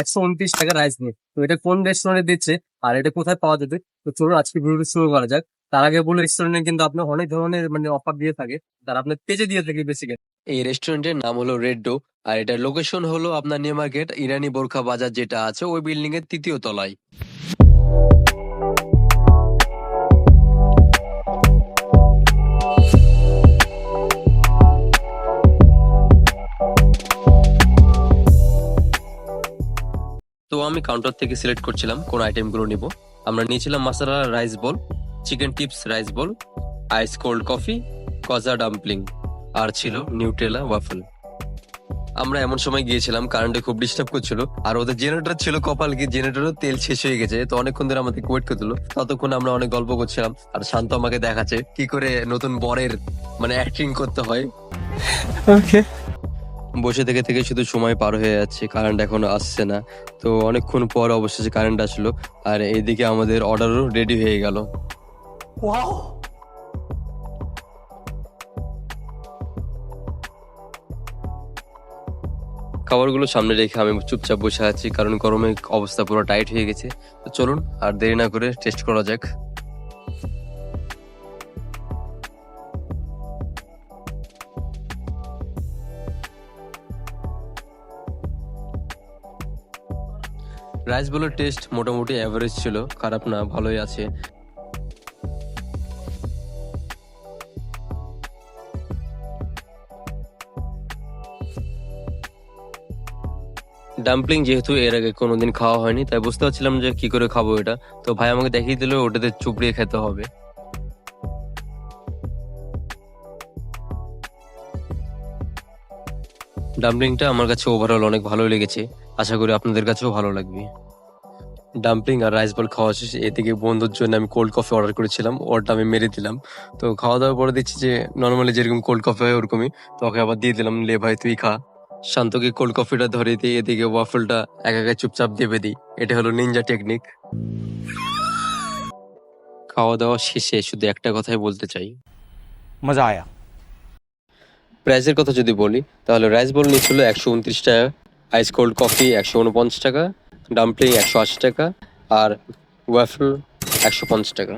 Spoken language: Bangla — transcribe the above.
একশো উনত্রিশ টাকা রাইস নিয়ে। তো এটা কোন রেস্টুরেন্টে দিচ্ছে আর এটা কোথায় পাওয়া যাবে? তো চলুন আজকে ভিডিওটি শুরু করা যাক। তার আগে বলে রেস্টুরেন্টে কিন্তু আপনার অনেক ধরনের মানে অফার দিয়ে থাকে। তার আপনার পেজে দিয়ে থাকে বেসিক্যালি এই রেস্টুরেন্টের নাম হলো রেড ডো আর এটার লোকেশন হলো আপনার নিউ মার্কেট ইরানি বোরখা বাজার যেটা আছে ওই বিল্ডিং এর তৃতীয় তলায়। তো আমি কাউন্টার থেকে সিলেক্ট করছিলাম কোন আইটেমগুলো নিব। আমরা নিয়েছিলাম masala rice ball chicken tips rice ball ice cold coffee কজা dumpling আর ছিল নিউট্রেলা ওয়াফল আমরা এমন সময় গিয়েছিলাম কারেন্টে খুব ডিস্টার্ব করছিল। আর ওদের জেনারেটর ছিল কপাল কি জেনারেটরও তেল শেষ হয়ে গেছে, তো অনেকক্ষণ ধরে আমাদের ওয়েট করছিল। ততক্ষণ আমরা অনেক গল্প করছিলাম, আর শান্ত আমাকে দেখাচ্ছে কি করে নতুন বরের মানে অ্যাক্টিং করতে হয়। বসে থেকে থেকে শুধু সময় পার হয়ে যাচ্ছে কারেন্ট এখনও আসছে না। তো অনেকক্ষণ পর অবশেষে কারেন্ট আসলো আর এইদিকে আমাদের অর্ডারও রেডি হয়ে গেল। খাবারগুলো সামনে রেখে আমি চুপচাপ বসে আছি কারণ গরমে অবস্থা পুরো টাইট হয়ে গেছে। তো চলুন আর দেরি না করে টেস্ট করা যাক। রাইস বলের টেস্ট মোটামুটি অ্যাভারেজ ছিল, খারাপ না, ভালোই আছে। ডাম্পলিং যেহেতু এর আগে কোনোদিন খাওয়া হয়নি, তাই বুঝতে পারছিলাম যে কি করে খাব এটা। তো ভাই আমাকে দেখিয়ে দিল, ওটাতে চুপড়িয়ে খেতে হবে। ডাম্পলিংটা আমার কাছে ওভারঅল অনেক ভালো লেগেছে। আশা করি আপনাদের কাছেও ভালো লাগবে। ডাম্পলিং আর রাইস বল খাওয়া শেষ এ থেকে বন্ধুর জন্য আমি কোল্ড কফি অর্ডার করেছিলাম ওরটা আমি মেরে দিলাম। তো খাওয়া দাওয়ার পরে দেখছি যে নর্মালি যেরকম কোল্ড কফি হয় ওরকমই, তো ওকে আবার দিয়ে দিলাম, লে ভাই, তুই খা। শান্তকে কোল্ড কফিটা ধরে দিই এদিকে ওয়াফলটা একা একা চুপচাপ দেবে দিই। এটা হলো নিনজা টেকনিক খাওয়া দাওয়া শেষে শুধু একটা কথাই বলতে চাই। মজা আয়া। প্রাইসের কথা যদি বলি, তাহলে রাইস বল নিচ্ছিল একশো উনত্রিশ টাকা আইস কোল্ড কফি একশো উনপঞ্চাশ টাকা ডাম্পলিং একশো আশি টাকা, আর ওয়াফল একশো পঞ্চাশ টাকা।